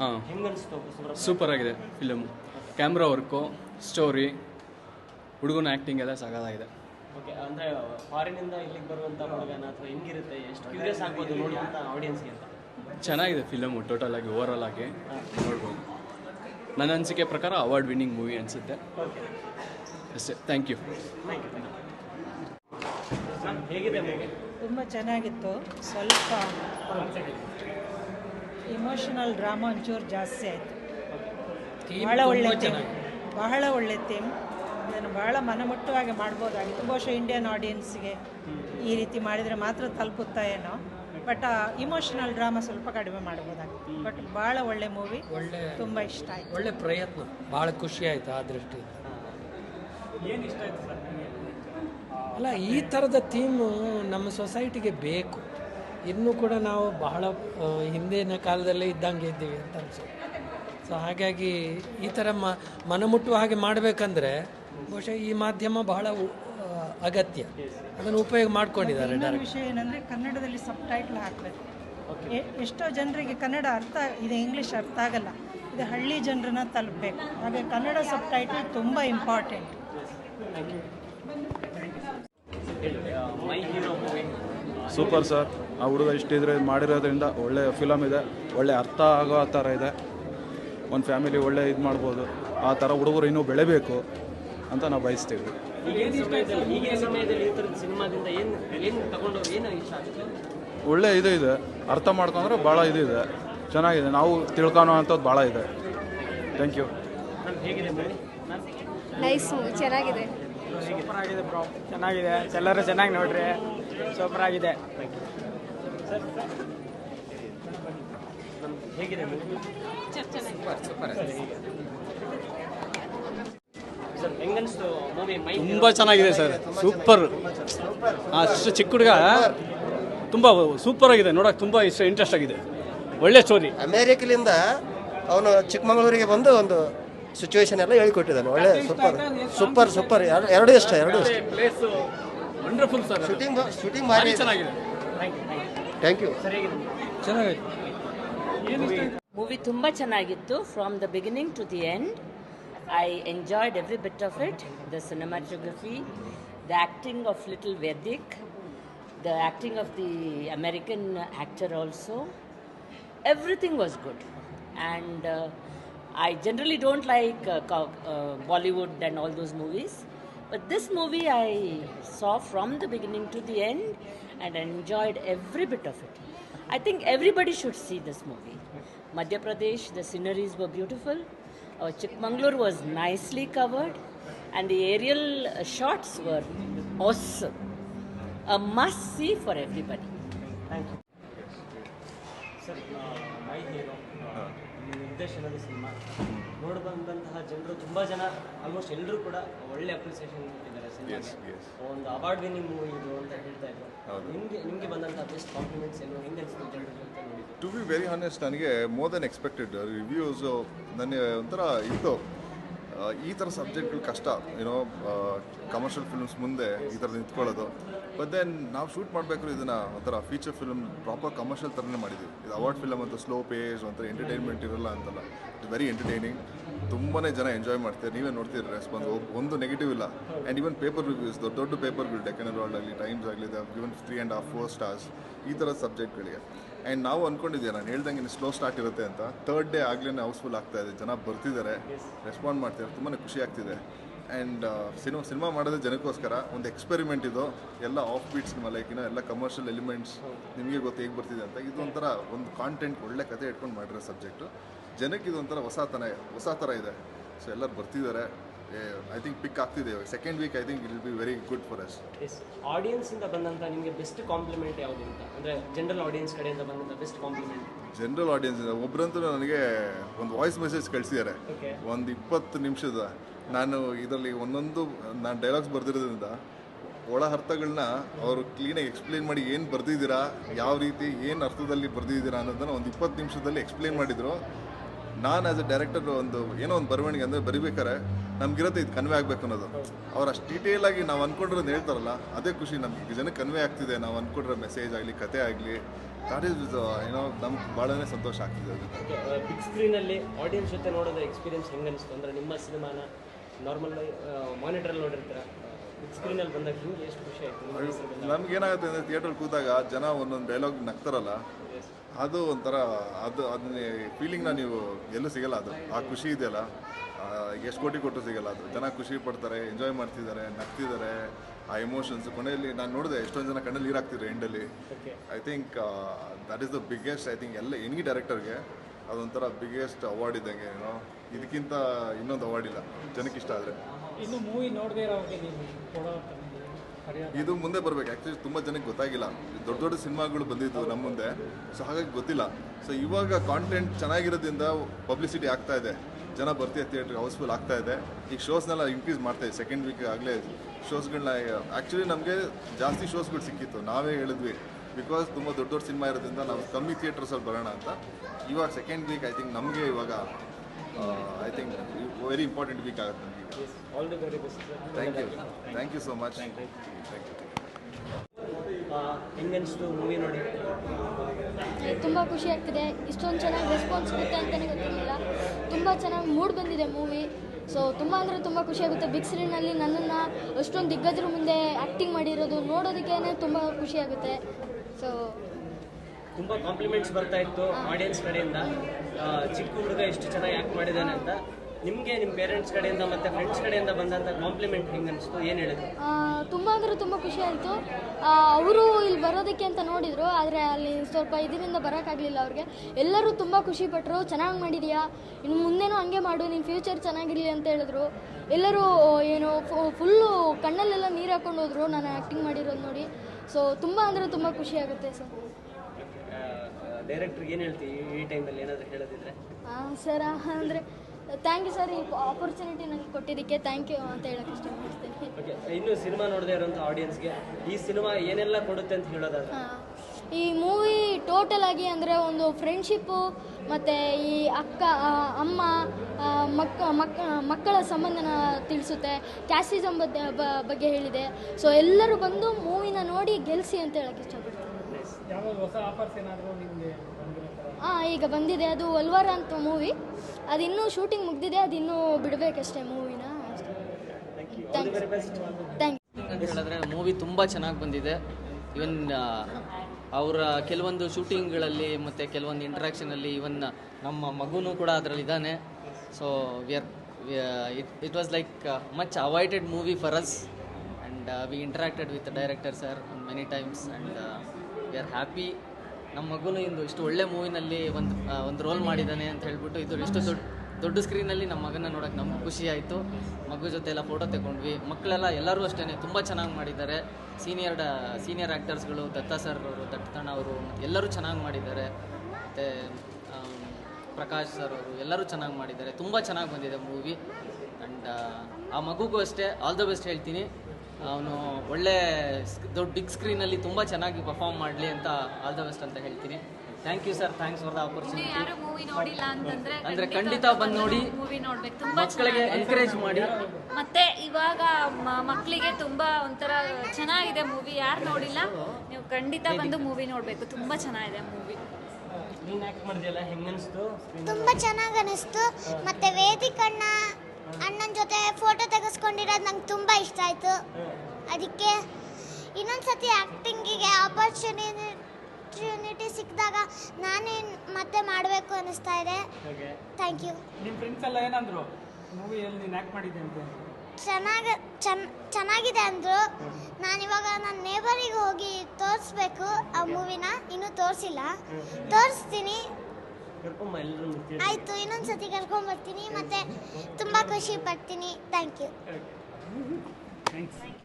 ಹಾಂ. ಹೆಂಗನ್ಸ್ತು ಸುಬ್ರಹ್ಮಣ್ಯ? ಸೂಪರ್ ಆಗಿದೆ ಫಿಲಮ್ ಕ್ಯಾಮ್ರಾ ವರ್ಕು ಸ್ಟೋರಿ ಹುಡುಗನ ಆ್ಯಕ್ಟಿಂಗ್ ಎಲ್ಲ ಸಾಕಾಗಿದೆ ಓಕೆ ಅಂದರೆ ಫಾರಿನಿಂದ ಇಲ್ಲಿಗೆ ಬರುವಂಥ ಹುಡುಗನ ಅಥವಾ ಹೆಂಗಿರುತ್ತೆ ಎಷ್ಟು ಕ್ಯೂರಿಯಸ್ ಆಗ್ಬೋದು ನೋಡುವಂಥ ಆಡಿಯನ್ಸ್ಗೆ ಅಂತ? ಚೆನ್ನಾಗಿದೆ ಫಿಲಮ್ ಟೋಟಲ್ ಆಗಿ ಓವರಾಲ್ ಆಗಿ. ನೋಡ್ಬೋದು. ನನ್ನ ಅನಿಸಿಕೆ ಪ್ರಕಾರ ಅವಾರ್ಡ್ ವಿನ್ನಿಂಗ್ ಮೂವಿ ಅನಿಸುತ್ತೆ. ಓಕೆ ಅಷ್ಟೇ. Thank you thank you ma'am ಹೇಗಿದೆ ತುಂಬ ಚೆನ್ನಾಗಿತ್ತು. ಸ್ವಲ್ಪ ಇಮೋಷನಲ್ ಡ್ರಾಮಾ ಒಂಚೂರು ಜಾಸ್ತಿ ಆಯಿತು. ಬಹಳ ಒಳ್ಳೆ ಥೀಮ್ ಬಹಳ ಒಳ್ಳೆ ಥೀಮ್ ಇದನ್ನು ಬಹಳ ಮನಮುಟ್ಟವಾಗಿ ಮಾಡ್ಬೋದಾಗಿತ್ತು ಬಹುಶಃ ಇಂಡಿಯನ್ ಆಡಿಯನ್ಸ್ಗೆ ಈ ರೀತಿ ಮಾಡಿದರೆ ಮಾತ್ರ ತಲುಪುತ್ತಾ ಏನೋ. ಬಟ್ ಇಮೋಷನಲ್ ಡ್ರಾಮಾ ಸ್ವಲ್ಪ ಕಡಿಮೆ ಮಾಡ್ಬೋದಾಗಿತ್ತು. ಬಟ್ ಭಾಳ ಒಳ್ಳೆ ಮೂವಿ ಒಳ್ಳೆ ತುಂಬ ಇಷ್ಟ ಆಯಿತು. ಒಳ್ಳೆ ಪ್ರಯತ್ನ. ಭಾಳ ಖುಷಿ ಆಯಿತು ಆ ದೃಷ್ಟಿ ಏನು ಇಷ್ಟ ಆಯಿತು ಸರ್ ಅಲ್ಲ ಈ ಥರದ ಥೀಮು ನಮ್ಮ ಸೊಸೈಟಿಗೆ ಬೇಕು. ಇನ್ನೂ ಕೂಡ ನಾವು ಬಹಳ ಹಿಂದಿನ ಕಾಲದಲ್ಲೇ ಇದ್ದಂಗೆ ಇದ್ದೀವಿ ಅಂತ ಅನಿಸುತ್ತೆ. ಸೊ ಹಾಗಾಗಿ ಈ ಥರ ಮ ಮನಮುಟ್ಟುವ ಹಾಗೆ ಮಾಡಬೇಕಂದ್ರೆ ಬಹುಶಃ ಈ ಮಾಧ್ಯಮ ಬಹಳ ಅಗತ್ಯ. ಅದನ್ನು ಉಪಯೋಗ ಮಾಡ್ಕೊಂಡಿದ್ದಾರೆ ವಿಷಯ ಏನಂದರೆ ಕನ್ನಡದಲ್ಲಿ ಸಬ್ ಟೈಟ್ಲ್ ಹಾಕಬೇಕು ಎಷ್ಟೋ ಜನರಿಗೆ ಕನ್ನಡ ಅರ್ಥ ಇದೆ ಇಂಗ್ಲೀಷ್ ಅರ್ಥ ಆಗಲ್ಲ. ಇದು ಹಳ್ಳಿ ಜನರನ್ನ ತಲುಪಬೇಕು. ಹಾಗೆ ಕನ್ನಡ ಸಬ್ ಟೈಟ್ಲ್ ತುಂಬ ಇಂಪಾರ್ಟೆಂಟ್ ಹೇಳಿ my hero movie super sir. ಆ ಹುಡುಗ ಇಷ್ಟಿದ್ರೆ ಮಾಡಿರೋದ್ರಿಂದ ಒಳ್ಳೆ ಫಿಲಮ್ ಇದೆ. ಒಳ್ಳೆ ಅರ್ಥ ಆಗೋ ಥರ ಇದೆ. ಒಂದು ಫ್ಯಾಮಿಲಿ ಒಳ್ಳೆ ಇದು ಮಾಡ್ಬೋದು. ಆ ಥರ ಹುಡುಗರು ಇನ್ನೂ ಬೆಳೆಬೇಕು ಅಂತ ನಾವು ಬಯಸ್ತೀವಿ. ಈಗಿನ ಸಮಯದಲ್ಲಿ ಈಗಿನ ಸಮಯದಲ್ಲಿ ಈ ಸಿನಿಮಾದಿಂದ ಏನು ಏನು ತಗೊಂಡು ಏನು ಇಷ್ಟ ಆಗುತ್ತೆ ಒಳ್ಳೆ ಇದು ಇದೆ. ಅರ್ಥ ಮಾಡ್ಕೊಂಡ್ರೆ ಭಾಳ ಇದು ಇದೆ. ಚೆನ್ನಾಗಿದೆ. ನಾವು ತಿಳ್ಕೊಳೋ ಅಂಥದ್ದು ಭಾಳ ಇದೆ. ಥ್ಯಾಂಕ್ ಯು ನೈಸ್ ಚೆನ್ನಾಗಿದೆ. ಸೂಪರ್ ಆಗಿದೆ ಬ್ರೋ ಚೆನ್ನಾಗಿದೆ. ಎಲ್ಲರೂ ಚೆನ್ನಾಗಿ ನೋಡ್ರಿ. ಸೂಪರ್ ಆಗಿದೆ. ತುಂಬಾ ಹೇಗಿದೆ ತುಂಬ ಚೆನ್ನಾಗಿದೆ ಸರ್. ಸೂಪರ್. ಅಷ್ಟು ಚಿಕ್ಕ ಹುಡುಗ ತುಂಬ ಸೂಪರ್ ಆಗಿದೆ. ನೋಡೋಕೆ ತುಂಬ ಇಷ್ಟ ಇಂಟ್ರೆಸ್ಟ್ ಆಗಿದೆ. ಒಳ್ಳೆ ಸ್ಟೋರಿ ಅಮೇರಿಕಲಿಂದ ಅವನು ಚಿಕ್ಕಮಗಳೂರಿಗೆ ಬಂದು ಒಂದು ಸಿಚುವೇಶನ್ ಎಲ್ಲ ಹೇಳಿಕೊಟ್ಟಿದ್ದಾನೆ. ಒಳ್ಳೆ ಸೂಪರ್ ಸೂಪರ್ ಸೂಪರ್. ಎರಡು ಇಷ್ಟ ಎರಡು ಇಷ್ಟ. ವಂಡರ್ಫುಲ್ ಸರ್ ಶೂಟಿಂಗ್ ಶೂಟಿಂಗ್ ಭಾರಿ ಚೆನ್ನಾಗಿದೆ. ಥ್ಯಾಂಕ್ ಯು ಸರ್ ಹೇಗಿದೆ ಚೆನ್ನಾಗೈತೆ. ಮೂವಿ ತುಂಬ ಚೆನ್ನಾಗಿತ್ತು. From the beginning to the end I enjoyed every bit of it the cinematography the acting of little Vedik the acting of the American actor also everything was good and I generally don't like Bollywood and all those movies But this movie I saw from the beginning to the end and enjoyed every bit of it. I think everybody should see this movie. Madhya Pradesh, the sceneries were beautiful. Uh, Our Chikmangalur was nicely covered, and the aerial uh, shots were awesome. A must see for everybody. Thank you. Sir my hero ನಿರ್ದೇಶನದ ಸಿನಿಮಾ. ನೋಡಿ ಬಂದಂತಹ ಜನರು ತುಂಬ ಜನ almost ಎಲ್ಲರೂ ಕೂಡ ಒಳ್ಳೆ ಅಪ್ರಿಸಿಯೇಷನ್ ಕೊಟ್ಟಿದ್ದಾರೆ ಸಿನಿಮಾಗೆ. ಒಂದು ಅವಾರ್ಡ್ ವಿನ್ನಿಂಗ್ ಮೂವಿ ಇದು ಅಂತ ಹೇಳ್ತಾ ಇದ್ರು. ನಿಮಗೆ ನಿಮಗೆ ಬಂದಂತಹ ಬೆಸ್ಟ್ ಕಾಂಪ್ಲಿಮೆಂಟ್ಸ್ ಏನು ಹೆಂಗೆ ಅನಿಸ್ತು ಜನರು ಅಂತ ಟು ಬಿ ವೆರಿ ಹಾನೆಸ್ಟ್ ನನಗೆ ಮೋರ್ ದೆನ್ ಎಕ್ಸ್ಪೆಕ್ಟೆಡ್ ರಿವ್ಯೂಸು ನನಗೆ ಒಂಥರ ಇತ್ತು. ಈ ಥರ ಸಬ್ಜೆಕ್ಟ್ಗಳು ಕಷ್ಟ ಏನೋ ಕಮರ್ಷಿಯಲ್ ಫಿಲ್ಮ್ಸ್ ಮುಂದೆ ಈ ಥರ ನಿಂತ್ಕೊಳ್ಳೋದು. ಬಟ್ ದೆನ್ ನಾವು ಶೂಟ್ ಮಾಡಬೇಕು ಇದನ್ನು ಒಂಥರ ಫೀಚರ್ ಫಿಲ್ಮ್ ಪ್ರಾಪರ್ ಕಮರ್ಷಿಯಲ್ ಥರನೇ ಮಾಡಿದ್ದೀವಿ ಇದು ಅವಾರ್ಡ್ ಫಿಲಮ್ ಅಂತ ಸ್ಲೋ ಪೇಸ್ ಒಂಥರ ಎಂಟರ್ಟೈನ್ಮೆಂಟ್ ಇರಲ್ಲ ಅಂತಲ್ಲ. ಇಟ್ಸ್ ವೆರಿ ಎಂಟರ್ಟೈನಿಂಗ್ ತುಂಬಾ ಜನ ಎಂಜಾಯ್ ಮಾಡ್ತಾರೆ. ನೀವೇ ನೋಡ್ತೀರಿ ರೆಸ್ಪಾನ್ಸ್ ಒಂದು ನೆಗೆಟಿವ್ ಇಲ್ಲ. ಆ್ಯಂಡ್ ಈವನ್ ಪೇಪರ್ ರಿವ್ಯೂಸ್ ದೊಡ್ಡ ದೊಡ್ಡ ಪೇಪರ್ಗಳು ಡೆಕನ್ ವರ್ಲ್ಡ್ ಆಗಲಿ ಟೈಮ್ಸ್ ಆಗಲಿ given three and half four stars ಈ ಥರ ಸಬ್ಜೆಕ್ಟ್ಗಳಿಗೆ ಆ್ಯಂಡ್ ನಾವು ಅಂದ್ಕೊಂಡಿದ್ದೀವಿ ನಾನು ಹೇಳ್ದಂಗೆ ಇನ್ನು ಸ್ಲೋ ಸ್ಟಾರ್ಟ್ ಇರುತ್ತೆ ಅಂತ. ಥರ್ಡ್ ಡೇ ಆಗಲೇ ಹೌಸ್ಫುಲ್ ಆಗ್ತಾ ಇದೆ. ಜನ ಬರ್ತಿದ್ದಾರೆ. ರೆಸ್ಪಾಂಡ್ ಮಾಡ್ತಿದ್ದಾರೆ. ತುಂಬಾ ಖುಷಿ ಆಗ್ತಿದೆ. ಆ್ಯಂಡ್ ಸಿನಿಮಾ ಸಿನಿಮಾ ಮಾಡೋದೇ ಜನಕ್ಕೋಸ್ಕರ ಒಂದು ಎಕ್ಸ್ಪೆರಿಮೆಂಟ್ ಇದು. ಎಲ್ಲ ಆಫ್ ಬೀಟ್ಸ್ ಲೈಕ್ ಏನೋ ಎಲ್ಲ ಕಮರ್ಷಿಯಲ್ ಎಲಿಮೆಂಟ್ಸ್ ನಿಮಗೆ ಗೊತ್ತು ಹೇಗೆ ಬರ್ತಿದೆ ಅಂತ. ಇದೊಂಥರ ಒಂದು ಕಾಂಟೆಂಟ್ ಒಳ್ಳೆ ಕತೆ ಇಟ್ಕೊಂಡು ಮಾಡಿರೋ ಸಬ್ಜೆಕ್ಟು ಜನಕ್ಕೆ ಇದು ಒಂಥರ ಹೊಸ ತನ ಹೊಸ ಥರ ಇದೆ. ಸೊ ಎಲ್ಲರೂ ಬರ್ತಿದ್ದಾರೆ. ಐ ಥಿಂಕ್ ಪಿಕ್ ಆಗ್ತಿದೆ second week I think it will be very good for us yes ಆಡಿಯನ್ಸಿಂದ ಬಂದಂತ ನಿಮಗೆ ಬೆಸ್ಟ್ ಕಾಂಪ್ಲಿಮೆಂಟ್ ಯಾವುದು ಅಂತ? ಅಂದರೆ ಜನರಲ್ ಆಡಿಯನ್ಸ್ ಕಡೆಯಿಂದ ಬಂದಂಥ ಬೆಸ್ಟ್ ಕಾಂಪ್ಲಿಮೆಂಟ್ ಜನರಲ್ ಆಡಿಯನ್ಸ್ ಒಬ್ಬರಂತೂ ನನಗೆ ಒಂದು ವಾಯ್ಸ್ ಮೆಸೇಜ್ ಕಳಿಸಿದ್ದಾರೆ. ಒಂದು ಇಪ್ಪತ್ತು ನಿಮಿಷದ ನಾನು ಇದರಲ್ಲಿ ಒಂದೊಂದು, ನಾನು ಡೈಲಾಗ್ಸ್ ಬರ್ದಿರೋದ್ರಿಂದ ಒಳ ಅರ್ಥಗಳನ್ನ ಅವರು ಕ್ಲೀನಾಗಿ ಎಕ್ಸ್ಪ್ಲೇನ್ ಮಾಡಿ ಏನು ಬರ್ದಿದ್ದೀರಾ, ಯಾವ ರೀತಿ, ಏನು ಅರ್ಥದಲ್ಲಿ ಬರ್ದಿದ್ದೀರಾ ಅನ್ನೋದನ್ನು ಒಂದು ಇಪ್ಪತ್ತು ನಿಮಿಷದಲ್ಲಿ ಎಕ್ಸ್ಪ್ಲೇನ್ ಮಾಡಿದರು. ನಾನು ಆ್ಯಸ್ ಎ ಡೈರೆಕ್ಟರ್ ಒಂದು ಏನೋ ಒಂದು ಬರವಣಿಗೆ ಅಂದರೆ ಬರಿಬೇಕಾರೆ ನಮಗಿರುತ್ತೆ ಇದು ಕನ್ವೆ ಆಗಬೇಕು ಅನ್ನೋದು. ಅವ್ರು ಅಷ್ಟು ಆಗಿ ನಾವು ಅಂದ್ಕೊಂಡಿರೋದು ಹೇಳ್ತಾರಲ್ಲ, ಅದೇ ಖುಷಿ ನಮ್ಗೆ. ಜನಕ್ಕೆ ಕನ್ವೆ ಆಗ್ತಿದೆ, ನಾವು ಅಂದ್ಕೊಂಡ್ರೆ ಮೆಸೇಜ್ ಆಗಲಿ, ಕತೆ ಆಗಲಿ ದಟ್ ಈಸ್ ಏನೋ ನಮ್ಗೆ ಭಾಳನೇ ಸಂತೋಷ ಆಗ್ತಿದೆ ಬಿಗ್ ಸ್ಕ್ರೀನಲ್ಲಿ ಆಡಿಯನ್ಸ್ ಜೊತೆ ನೋಡೋದು ಎಕ್ಸ್ಪೀರಿಯನ್ಸ್ ಹೆಂಗೆ ಅನಿಸ್ತು? ಅಂದರೆ ನಿಮ್ಮ ಸಿನಿಮಾನ ನಾರ್ಮಲ್ ಮಾನಿಟ್ರಲ್ಲಿ ನೋಡಿರ್ತೀರ? ನಮ್ಗೇನಾಗುತ್ತೆ ಸ್ಕ್ರೀನಲ್ಲಿ ಬಂದಾಗ ಎಷ್ಟು ಖುಷಿ ಆಯಿತು? ಅಂದರೆ ಥಿಯೇಟ್ರಲ್ಲಿ ಕೂತಾಗ ಜನ ಒಂದೊಂದು ಡೈಲಾಗ್ ನಗ್ತಾರಲ್ಲ ಅದು ಒಂಥರ ಅದು ಅದನ್ನ ಫೀಲಿಂಗ್ನ ನೀವು ಎಲ್ಲೂ ಸಿಗಲ್ಲ ಅದು. ಆ ಖುಷಿ ಇದೆಯಲ್ಲ. ಎಷ್ಟು ಕೋಟಿ ಕೊಟ್ಟು ಸಿಗಲ್ಲ ಅದು. ಜನ ಖುಷಿ ಪಡ್ತಾರೆ ಎಂಜಾಯ್ ಮಾಡ್ತಿದ್ದಾರೆ ನಗ್ತಿದ್ದಾರೆ. ಆ ಎಮೋಷನ್ಸ್ ಕೊನೆಯಲ್ಲಿ ನಾನು ನೋಡಿದೆ ಎಷ್ಟೊಂದು ಜನ ಕಣ್ಣಲ್ಲಿ ನೀರಾಗ್ತಿದ್ರು ಎಂಡಲ್ಲಿ I think that is the biggest I think ಎಲ್ಲ ಎನಿ ಡೈರೆಕ್ಟರ್ಗೆ ಅದೊಂಥರ ಬಿಗ್ಗೆಸ್ಟ್ ಅವಾರ್ಡ್ ಇದ್ದಂಗೆ ಏನೋ ಇದಕ್ಕಿಂತ ಇನ್ನೊಂದು ಅವಾರ್ಡ್ ಇಲ್ಲ. ಜನಕ್ಕೆ ಇಷ್ಟ ಆದರೆ. ಇನ್ನು ಮೂವಿ ನೋಡದೇ ಇರೋರಿಗೆ ನೀವು ಕೊಡೋ ಪರಿಹಾರ ಇದು ಮುಂದೆ ಬರಬೇಕು. ಆ್ಯಕ್ಚುಲಿ ತುಂಬ ಜನಕ್ಕೆ ಗೊತ್ತಾಗಿಲ್ಲ. ದೊಡ್ಡ ದೊಡ್ಡ ಸಿನಿಮಾಗಳು ಬಂದಿದ್ದು ನಮ್ಮ ಮುಂದೆ. ಸೊ ಹಾಗಾಗಿ ಗೊತ್ತಿಲ್ಲ. ಸೊ ಇವಾಗ ಕಾಂಟೆಂಟ್ ಚೆನ್ನಾಗಿರೋದ್ರಿಂದ ಪಬ್ಲಿಸಿಟಿ ಆಗ್ತಾ ಇದೆ. ಜನ ಬರ್ತೀಯ ಥಿಯೇಟ್ರಿಗೆ ಹೌಸ್ಫುಲ್ ಆಗ್ತಾ ಇದೆ. ಈಗ ಶೋಸ್ನೆಲ್ಲ ಇನ್ಕ್ರೀಸ್ ಮಾಡ್ತಾ ಇದೆ. ಸೆಕೆಂಡ್ ವೀಕ್ ಆಗಲೇ ಶೋಸ್ಗಳನ್ನ ಆ್ಯಕ್ಚುಲಿ ನಮಗೆ ಜಾಸ್ತಿ ಶೋಸ್ಗಳು ಸಿಕ್ಕಿತ್ತು. ನಾವೇ ಹೇಳಿದ್ವಿ. ಬಿಕಾಸ್ ತುಂಬ ದೊಡ್ಡ ದೊಡ್ಡ ಸಿನಿಮಾ ಇರೋದ್ರಿಂದ ನಾವು ಕಮ್ಮಿ ಥಿಯೇಟರ್ಸಲ್ಲಿ ಬರೋಣ ಅಂತ. ಇವಾಗ ಸೆಕೆಂಡ್ ವೀಕ್ ಐ ಥಿಂಕ್ ನಮಗೆ ಇವಾಗ I think very important week ಆಗುತ್ತೆ all the very best thank you thank you so much thank you you. ಅನಿಸ್ತು ಮೂವಿ ನೋಡಿ? ತುಂಬ ಖುಷಿ ಆಗ್ತಿದೆ. ಇಷ್ಟೊಂದು ಚೆನ್ನಾಗಿ ರೆಸ್ಪಾನ್ಸ್ ಸಿಗುತ್ತೆ ಅಂತಲೇ ಗೊತ್ತಿರಲಿಲ್ಲ. ತುಂಬ ಚೆನ್ನಾಗಿ ಮೂಡ್ ಬಂದಿದೆ ಮೂವಿ ಸೊ ತುಂಬ ಅಂದರೆ ತುಂಬ ಖುಷಿ ಆಗುತ್ತೆ. ಬಿಗ್ ಸ್ಕ್ರೀನಲ್ಲಿ ನನ್ನನ್ನು ಅಷ್ಟೊಂದು ದಿಗ್ಗಜರ ಮುಂದೆ ಆ್ಯಕ್ಟಿಂಗ್ ಮಾಡಿರೋದು ನೋಡೋದಕ್ಕೇ ತುಂಬ ಖುಷಿ ಆಗುತ್ತೆ. ಸೊ ತುಂಬ ಕಾಂಪ್ಲಿಮೆಂಟ್ಸ್ ಬರ್ತಾ ಇತ್ತು ಆಡಿಯನ್ಸ್ ಕಡೆಯಿಂದ. ಚಿಕ್ಕ ಹುಡುಗ ಎಷ್ಟು ಚೆನ್ನಾಗಿ ಆ್ಯಕ್ಟ್ ಮಾಡಿದ್ದಾನೆ ಅಂತ. ನಿಮಗೆ ನಿಮ್ಮ ಪೇರೆಂಟ್ಸ್ ಕಡೆಯಿಂದ ಮತ್ತು ಫ್ರೆಂಡ್ಸ್ ಕಡೆಯಿಂದ ಬಂದಂಥ ಕಾಂಪ್ಲಿಮೆಂಟ್ ಹೆಂಗೆ ಅನಿಸ್ತು? ಏನು ಹೇಳಿದ್ರು? ತುಂಬ ಅಂದರೆ ತುಂಬ ಖುಷಿ ಆಯಿತು. ಅವರು ಇಲ್ಲಿ ಬರೋದಕ್ಕೆ ಅಂತ ನೋಡಿದರು, ಆದರೆ ಅಲ್ಲಿ ಸ್ವಲ್ಪ ಇದರಿಂದ ಬರೋಕ್ಕಾಗಲಿಲ್ಲ ಅವ್ರಿಗೆ. ಎಲ್ಲರೂ ತುಂಬ ಖುಷಿಪಟ್ಟರು ಚೆನ್ನಾಗಿ ಮಾಡಿದೀಯಾ? ಇನ್ನು ಮುಂದೆನೂ ಹಂಗೆ ಮಾಡು ನಿನ್ನ ಫ್ಯೂಚರ್ ಚೆನ್ನಾಗಿರಲಿ ಅಂತ ಹೇಳಿದ್ರು. ಎಲ್ಲರೂ ಏನು ಫುಲ್ಲು ಕಣ್ಣಲ್ಲೆಲ್ಲ ನೀರು ಹಾಕೊಂಡು ಹೋದರು. ನಾನು ಆ್ಯಕ್ಟಿಂಗ್ ಮಾಡಿರೋದು ನೋಡಿ. ಸೊ ತುಂಬ ಅಂದರೆ ತುಂಬ ಖುಷಿ ಆಗುತ್ತೆ ಸರ್ ಡೈರೆಕ್ಟ್ರಿಗೆ ಏನು ಹೇಳ್ತೀವಿ ಈ ಟೈಮಲ್ಲಿ ಏನಾದರೂ ಹೇಳೋದಿದ್ರೆ? ಸರ್ ಅಂದರೆ ಥ್ಯಾಂಕ್ ಯು ಸರ್ ಈ ಆಪರ್ಚುನಿಟಿ ನನಗೆ ಕೊಟ್ಟಿದ್ದಕ್ಕೆ ಥ್ಯಾಂಕ್ ಯು ಅಂತ ಹೇಳಕ್ಕೆ ಇಷ್ಟಪಡ್ತೀನಿ. ಓಕೆ ಇನ್ನು ಸಿನಿಮಾ ನೋಡದೇ ಇರೋಂಥ ಆಡಿಯನ್ಸ್ಗೆ ಈ ಸಿನಿಮಾ ಏನೆಲ್ಲ ಕೊಡುತ್ತೆ ಅಂತ ಹೇಳೋದಾದ್ರೆ? ಈ ಮೂವಿ ಟೋಟಲ್ ಆಗಿ ಅಂದರೆ ಒಂದು ಫ್ರೆಂಡ್ಶಿಪ್ಪು ಮತ್ತು ಈ ಅಕ್ಕ ಅಮ್ಮ ಮಕ್ಕ ಮಕ್ಕ ಮಕ್ಕಳ ಸಂಬಂಧನ ತಿಳಿಸುತ್ತೆ ಕ್ಯಾಸಿಸಮ್ ಬಗ್ಗೆ ಬಗ್ಗೆ ಹೇಳಿದೆ. ಸೊ ಎಲ್ಲರೂ ಬಂದು ಮೂವಿನ ನೋಡಿ ಗೆಲ್ಲಿಸಿ ಅಂತ ಹೇಳಕ್ಕೆ ಇಷ್ಟಪಡ್ತೀನಿ. ಹಾಂ ಈಗ ಬಂದಿದೆ. ಅದು ಒಲ್ವಾರ ಅಂತ ಮೂವಿ ಅದು ಇನ್ನೂ ಶೂಟಿಂಗ್ ಮುಗ್ದಿದೆ. ಅದು ಇನ್ನೂ ಬಿಡಬೇಕಷ್ಟೇ ಮೂವಿನ ಥ್ಯಾಂಕ್ಸ್ ಹೇಳಿದ್ರೆ ಮೂವಿ ತುಂಬ ಚೆನ್ನಾಗಿ ಬಂದಿದೆ. ಇವನ್ ಅವರ ಕೆಲವೊಂದು ಶೂಟಿಂಗ್ಗಳಲ್ಲಿ ಮತ್ತು ಕೆಲವೊಂದು ಇಂಟ್ರಾಕ್ಷನಲ್ಲಿ ಇವನ್ ನಮ್ಮ ಮಗುನೂ ಕೂಡ ಅದರಲ್ಲಿ ಇದ್ದಾನೆ so we are it it was like much avoided movie for us and we interacted with director sir many times and we are happy ನಮ್ಮ ಮಗುನು ಇಂದು ಇಷ್ಟು ಒಳ್ಳೆ ಮೂವಿನಲ್ಲಿ ಒಂದು ಒಂದು ರೋಲ್ ಮಾಡಿದ್ದಾನೆ ಅಂತ ಹೇಳ್ಬಿಟ್ಟು ಇದು ಇಷ್ಟು ದೊಡ್ಡ ದೊಡ್ಡ ಸ್ಕ್ರೀನಲ್ಲಿ ನಮ್ಮ ಮಗನ ನೋಡೋಕೆ ನಮ್ಗೆ ಖುಷಿ ಆಯಿತು. ಮಗು ಜೊತೆ ಎಲ್ಲ ಫೋಟೋ ತಗೊಂಡ್ವಿ. ಮಕ್ಕಳೆಲ್ಲ ಎಲ್ಲರೂ ಅಷ್ಟೇ ತುಂಬ ಚೆನ್ನಾಗಿ ಮಾಡಿದ್ದಾರೆ. ಸೀನಿಯರ್ ಸೀನಿಯರ್ ಆ್ಯಕ್ಟರ್ಸ್ಗಳು ದತ್ತಾ ಸರ್ ಅವರು ದಟ್ಟತಣ್ಣ ಅವರು ಎಲ್ಲರೂ ಚೆನ್ನಾಗಿ ಮಾಡಿದ್ದಾರೆ. ಮತ್ತು ಪ್ರಕಾಶ್ ಸರ್ ಅವರು ಎಲ್ಲರೂ ಚೆನ್ನಾಗಿ ಮಾಡಿದ್ದಾರೆ. ತುಂಬ ಚೆನ್ನಾಗಿ ಬಂದಿದೆ ಮೂವಿ ಆ್ಯಂಡ್ ಆ ಮಗುಗೂ ಅಷ್ಟೇ ಆಲ್ ದ ಬೆಸ್ಟ್ ಹೇಳ್ತೀನಿ. ಅವನು ಒಳ್ಳೆ ದೊಡ್ಡ ಬಿಗ್ ಸ್ಕ್ರೀನಲ್ಲಿ ತುಂಬ ಚೆನ್ನಾಗಿ ಪರ್ಫಾರ್ಮ್ ಮಾಡಲಿ ಅಂತ ಆಲ್ ದ ಬೆಸ್ಟ್ ಅಂತ ಹೇಳ್ತೀನಿ. Thank you sir thanks for the opportunity ಯಾರು ಮೂವಿ ನೋಡಿಲ್ಲ ಅಂತಂದ್ರೆ ಅಂದ್ರೆ ಖಂಡಿತ ಬಂದು ನೋಡಿ. ಮೂವಿ ನೋಡ್ಬೇಕು. ತುಂಬಾ ಮಕ್ಕಳಿಗೆ ಚೆನ್ನಾಗಿದೆ. ಎನ್ಕರೇಜ್ ಮಾಡಿ. ಮತ್ತೆ ಇವಾಗ ಮಕ್ಕಳಿಗೆ ತುಂಬಾ ಒಂಥರ ಚೆನ್ನಾಗಿದೆ ಮೂವಿ ಯಾರು ನೋಡಿಲ್ಲ ನೀವು ಖಂಡಿತ ಬಂದು ಮೂವಿ ನೋಡಬೇಕು. ತುಂಬಾ ಚೆನ್ನಾಗಿದೆ ಮೂವಿ ತುಂಬಾ ಚೆನ್ನಾಗಿ ಅನಿಸ್ತು. ಮತ್ತೆ ವೇದಿಕ್ ಅಣ್ಣ ಅಣ್ಣನ ಜೊತೆ ಫೋಟೋ ತೆಗೆಸ್ಕೊಂಡಿರೋದು ನಂಗೆ ತುಂಬ ಇಷ್ಟ ಆಯಿತು. ಅದಕ್ಕೆ ಇನ್ನೊಂದ್ಸತಿ ಆ್ಯಕ್ಟಿಂಗಿಗೆ ಆಪರ್ಚುನಿಟಿ ಸಿಕ್ಕಿದಾಗ ನಾನೇನು ಮತ್ತೆ ಮಾಡಬೇಕು ಅನ್ನಿಸ್ತಾ ಇದೆ. ಥ್ಯಾಂಕ್ ಯು ನಿಮ್ಮ ಫ್ರೆಂಡ್ಸ್ ಎಲ್ಲ ಏನಂದ್ರು? ಮೂವಿಯಲ್ಲಿ ನೀನು ಆ್ಯಕ್ಟ್ ಮಾಡಿದ್ದೆ ಅಂತ? ಚೆನ್ನಾಗಿ ಚೆನ್ನ ಚೆನ್ನಾಗಿದೆ ಅಂದರು. ನಾನಿವಾಗ ನನ್ನ ನೇಬರಿಗೆ ಹೋಗಿ ತೋರಿಸ್ಬೇಕು ಆ ಮೂವಿನ ಇನ್ನೂ ತೋರಿಸಿಲ್ಲ. ತೋರಿಸ್ತೀನಿ. ಕರ್ಕೊಂಬ ಎಲ್ಲರೂ ಆಯಿತು ಇನ್ನೊಂದ್ಸತಿ ಕರ್ಕೊಂಬರ್ತೀನಿ ಮತ್ತೆ ತುಂಬ ಖುಷಿ ಪಡ್ತೀನಿ. Thank you thanks